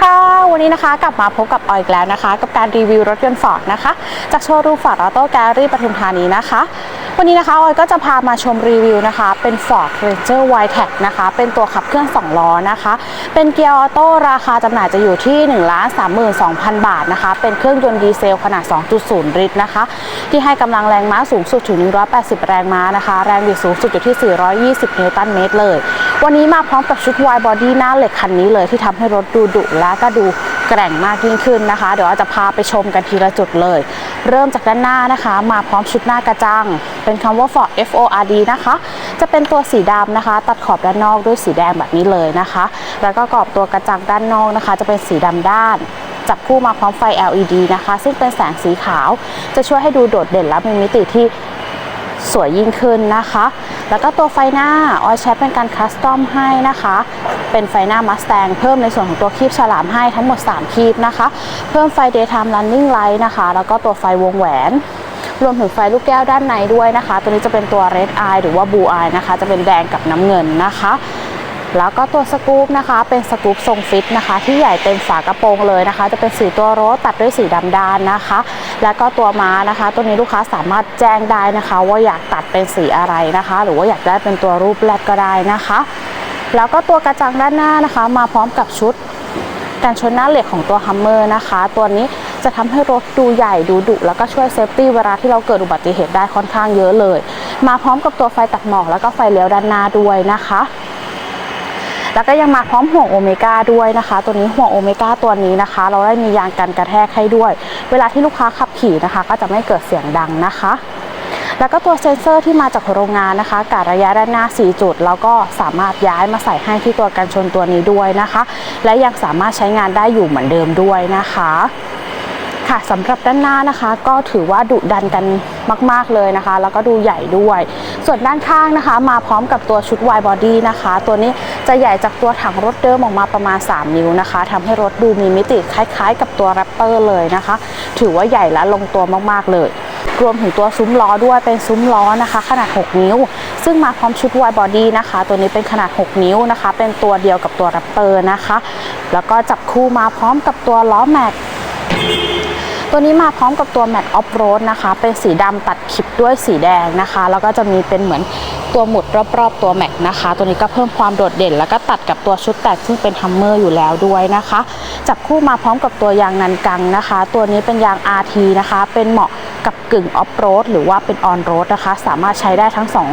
ค่ะ วันนี้นะคะกลับมาพบกับออยอีกแล้วนะคะ กับการรีวิวรถยนต์ฟอร์ดนะคะ จากโชว์รูมฟอร์ดออโต้แกลลี่ปทุมธานีนะคะ วันนี้นะคะออยก็จะพามาชมรีวิวนะคะ เป็น Ford Ranger y t e c นะคะ เป็นตัวขับเคลื่อน2ล้อนะคะ เป็นเกียร์ออโต้ราคาจำหน่ายจะอยู่ที่1 3 2 0 0 0บาทนะคะ เป็นเครื่องยนต์ดีเซลขนาด 2.0 ลิตรนะคะ ที่ให้กำลังแรงม้าสูงสุดถึง 180 แรงม้านะคะ แรงบิดสูงสุดอยู่ที่ 420 นิวตันเมตรเลย วันนี้มาพร้อมกับชุด Y body หน้าเหล็กคันนี้เลยที่ทำให้รถดูดุและก็ดูแกร่งมากยิ่งขึ้นนะคะ เดี๋ยวเราจะพาไปชมกันทีละจุดเลย เริ่มจากด้านหน้านะคะ มาพร้อมชุดหน้ากระจัง เป็นคำว่า Ford F O R D นะคะ จะเป็นตัวสีดำนะคะ ตัดขอบด้านนอกด้วยสีแดงแบบนี้เลยนะคะ แล้วก็กรอบตัวกระจังด้านนอกนะคะ จะเป็นสีดำด้านจับคู่มาพร้อมไฟ LED นะคะ ซึ่งเป็นแสงสีขาว จะช่วยให้ดูโดดเด่นและมีมิติที่สวยยิ่งขึ้นนะคะ แล้วก็ตัวไฟหน้าออยใช้เป็นการคัสตอมให้นะคะ เป็นไฟหน้ามัสแตงเพิ่มในส่วนของตัวคีบฉลามให้ทั้งหมด 3 คีบนะคะ เพิ่มไฟ daytime running light นะคะ แล้วก็ตัวไฟวงแหวนรวมถึงไฟลูกแก้วด้านในด้วยนะคะ ตัวนี้จะเป็นตัว red eye หรือว่า blue eye นะคะ จะเป็นแดงกับน้ำเงินนะคะ แล้วก็ตัวสกู๊ปนะคะ เป็นสกู๊ปทรงฟิตนะคะ ที่ใหญ่เต็มฝากระโปรงเลยนะคะ จะเป็นสีตัวโรสตัดด้วยสีดำด้านนะคะ แล้วก็ตัวม้านะคะ ตัวนี้ลูกค้าสามารถแจ้งได้นะคะ ว่าอยากตัดเป็นสีอะไรนะคะ หรือว่าอยากได้เป็นตัวรูปแรกก็ได้นะคะ แล้วก็ตัวกระจังด้านหน้านะคะ มาพร้อมกับชุดการชนหน้าเหล็กของตัวฮัมเมอร์นะคะ ตัวนี้จะทำให้รถดูใหญ่ดูดุแล้วก็ช่วยเซฟตี้เวลาที่เราเกิดอุบัติเหตุได้ค่อนข้างเยอะเลย มาพร้อมกับตัวไฟตัดหมอกแล้วก็ไฟเลี้ยวด้านหน้าด้วยนะคะ แล้วก็ยังมาพร้อมห่วงโอเมก้าด้วยนะคะ ตัวนี้ห่วงโอเมก้าตัวนี้นะคะ เราได้มียางกันกระแทกให้ด้วย เวลาที่ลูกค้าขับขี่นะคะ ก็จะไม่เกิดเสียงดังนะคะแล้วก็ตัวเซ็นเซอร์ที่มาจากโรงงานนะคะกะระยะด้านหน้า 4 จุด แล้วก็สามารถย้ายมาใส่ให้ที่ตัวกันชนตัวนี้ด้วยนะคะ และยังสามารถใช้งานได้อยู่เหมือนเดิมด้วยนะคะ ค่ะสำหรับด้านหน้านะคะ ก็ถือว่าดุดันกันมาก ๆเลยนะคะ แล้วก็ดูใหญ่ด้วย ส่วนด้านข้างนะคะ มาพร้อมกับตัวชุด Y body นะคะ ตัวนี้จะใหญ่จากตัวถังรถเดิมออกมาประมาณ 3 นิ้วนะคะทำให้รถดูมีมิติคล้ายๆ กับตัวแรปเตอร์เลยนะคะ ถือว่าใหญ่และลงตัวมากๆเลยรวมถึงตัวซุ้มล้อด้วยเป็นซุ้มล้อนะคะ ขนาด 6 นิ้ว ซึ่งมาพร้อมชุด Y body นะคะ ตัวนี้เป็นขนาด 6 นิ้วนะคะ เป็นตัวเดียวกับตัวแรปเตอร์นะคะ แล้วก็จับคู่มาพร้อมกับตัวล้อแม็ก ตัวนี้มาพร้อมกับตัวแม็กออฟโรดนะคะ เป็นสีดำตัดขิบด้วยสีแดงนะคะ แล้วก็จะมีเป็นเหมือนตัวหมุดรอบๆ ตัวแม็กนะคะ ตัวนี้ก็เพิ่มความโดดเด่น แล้วก็ตัดกับตัวชุดแต่งซึ่งเป็นฮัมเมอร์อยู่แล้วด้วยนะคะ จับคู่มาพร้อมกับตัวยางนันกังนะคะ ตัวนี้เป็นยาง RT นะคะ เป็นเหมาะกับกึ่งออฟโรดหรือว่าเป็นออนโรดนะคะ สามารถใช้ได้ทั้งสอง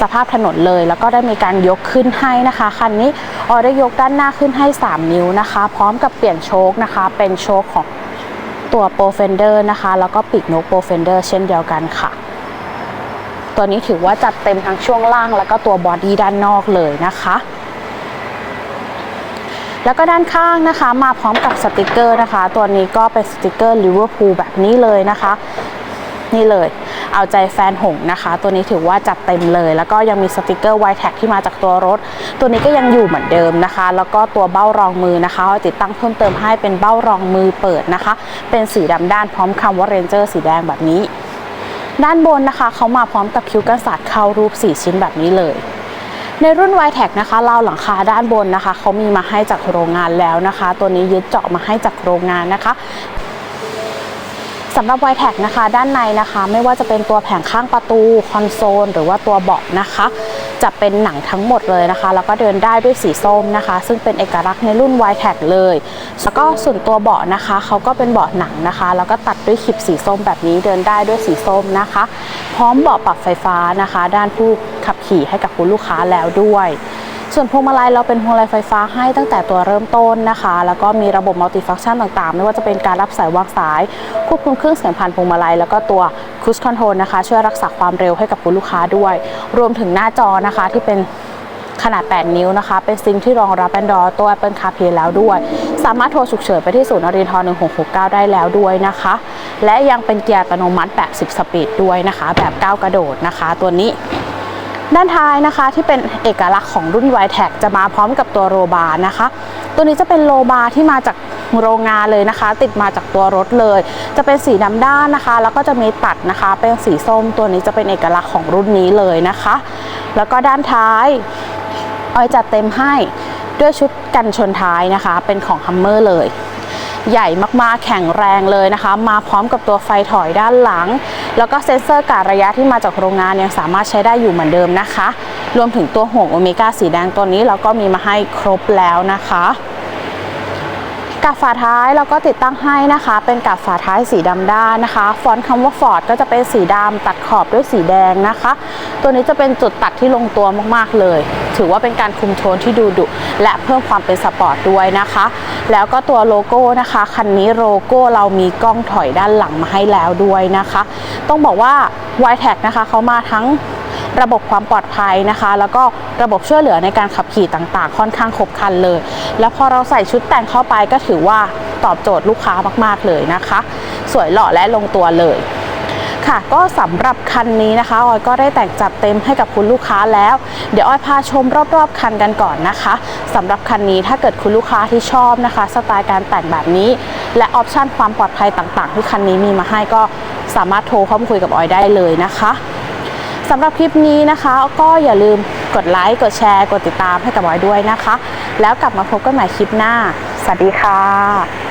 สภาพถนนเลย แล้วก็ได้มีการยกขึ้นให้นะคะคันนี้ออได้ยกด้านหน้าขึ้นให้ 3 นิ้วนะคะ พร้อมกับเปลี่ยนโชคนะคะ เป็นโชคของ ตัวโปรเฟนเดอร์นะคะ แล้วก็ปีกนกโปรเฟนเดอร์เช่นเดียวกันค่ะ ตัวนี้ถือว่าจัดเต็มทั้งช่วงล่าง แล้วก็ตัวบอดี้ด้านนอกเลยนะคะแล้วก็ด้านข้างนะคะ มาพร้อมกับสติกเกอร์นะคะ ตัวนี้ก็เป็นสติกเกอร์ลิเวอร์พูลแบบนี้เลยนะคะ นี่เลย เอาใจแฟนหงนะคะ ตัวนี้ถือว่าจัดเต็มเลย แล้วก็ยังมีสติกเกอร์ไวแท็กที่มาจากตัวรถ ตัวนี้ก็ยังอยู่เหมือนเดิมนะคะ แล้วก็ตัวเบ้ารองมือนะคะเอาติดตั้งเพิ่มเติมให้เป็นเบ้ารองมือเปิดนะคะ เป็นสีดำด้านพร้อมคำว่าเรนเจอร์สีแดงแบบนี้ ด้านบนนะคะเขามาพร้อมกับคิ้วกันศาสตร์เข้ารูป 4 ชิ้นแบบนี้เลยในรุ่น y t e c นะคะราวหลังคาด้านบนนะคะเขามีมาให้จากโรงงานแล้วนะคะ ตัวนี้ยึดเจาะมาให้จากโรงงานนะคะ สำหรับ y t e c นะคะ ด้านในนะคะ ไม่ว่าจะเป็นตัวแผงข้างประตูคอนโซลหรือว่าตัวเบาะนะคะ จะเป็นหนังทั้งหมดเลยนะคะ แล้วก็เดินได้ด้วยสีส้มนะคะ ซึ่งเป็นเอกลักษณ์ในรุ่น y t e c เลย แล้วก็ส่วนตัวเบาะนะคะเขาก็เป็นเบาะหนังนะคะ แล้วก็ตัดด้วยคลิปสีส้มแบบนี้เดินได้ด้วยสีส้มนะคะ พร้อมเบาะปรับไฟฟ้านะคะ ด้านผู้ขับขี่ให้กับคุณลูกค้าแล้วด้วย ส่วนพวงมาลัยเราเป็นพวงมาลัยไฟฟ้าให้ตั้งแต่ตัวเริ่มต้นนะคะ แล้วก็มีระบบมัลติฟังก์ชันต่างๆ ไม่ว่าจะเป็นการรับสายวางสาย ควบคุมเครื่องเสียงผ่านพวงมาลัย แล้วก็ตัวคูสคอนโทรลนะคะ ช่วยรักษาความเร็วให้กับคุณลูกค้าด้วย รวมถึงหน้าจอนะคะที่เป็นขนาด 8 นิ้วนะคะ เป็นซิงที่รองรับ Android ตัว Apple CarPlay แล้วด้วย สามารถโทรฉุกเฉินไปที่ศูนย์นรินทร์1669 ได้แล้วด้วยนะคะ และยังเป็นเกียร์อัตโนมัติแบบ 10 สปีดด้วยนะคะ แบบก้าวกระโดดนะคะ ตัวนี้ ด้านท้ายนะคะที่เป็นเอกลักษณ์ของรุ่น y t e c จะมาพร้อมกับตัวโรบาร์นะคะ ตัวนี้จะเป็นโลบาร์ที่มาจากโรงงานเลยนะคะ ติดมาจากตัวรถเลย จะเป็นสีดำด้านนะคะ แล้วก็จะมีตัดนะคะ เป็นสีส้มตัวนี้จะเป็นเอกลักษณ์ของรุ่นนี้เลยนะคะ แล้วก็ด้านท้ายออยจัดเต็มให้ด้วยชุดกันชนท้ายนะคะ เป็นของฮัมเมอร์เลย ใหญ่มากๆแข็งแรงเลยนะคะ มาพร้อมกับตัวไฟถอยด้านหลัง แล้วก็เซ็นเซอร์การระยะที่มาจากโรงงานยังสามารถใช้ได้อยู่เหมือนเดิมนะคะ รวมถึงตัวห่วงโอเมก้าสีแดงตัวนี้เราก็มีมาให้ครบแล้วนะคะกับฝาท้ายเราก็ติดตั้งให้นะคะ เป็นกับฝาท้ายสีดำด้านนะคะ ฟอนต์คำว่า Ford ก็จะเป็นสีดำตัดขอบด้วยสีแดงนะคะ ตัวนี้จะเป็นจุดตัดที่ลงตัวมากๆเลย ถือว่าเป็นการคุมโทนที่ดูดุและเพิ่มความเป็นสปอร์ตด้วยนะคะ แล้วก็ตัวโลโก้นะคะคันนี้โลโก้เรามีกล้องถอยด้านหลังมาให้แล้วด้วยนะคะ ต้องบอกว่า y t e c นะคะเขามาทั้งระบบความปลอดภัยนะคะ แล้วก็ระบบช่วยเหลือในการขับขี่ต่างๆ ค่อนข้างครบครันเลย แล้วพอเราใส่ชุดแต่งเข้าไปก็ถือว่าตอบโจทย์ลูกค้ามากๆเลยนะคะ สวยหล่อและลงตัวเลย ค่ะ ก็สำหรับคันนี้นะคะออยก็ได้แต่งจัดเต็มให้กับคุณลูกค้าแล้ว เดี๋ยวออยพาชมรอบๆคันกันก่อนนะคะสำหรับคันนี้ถ้าเกิดคุณลูกค้าที่ชอบนะคะ สไตล์การแต่งแบบนี้ และออปชันความปลอดภัยต่างๆ ที่คันนี้มีมาให้ก็สามารถโทรเข้ามาคุยกับออยได้เลยนะคะสำหรับคลิปนี้นะคะ ก็อย่าลืมกดไลค์ กดแชร์ กดติดตามให้กับออยด้วยนะคะ แล้วกลับมาพบกันใหม่คลิปหน้า สวัสดีค่ะ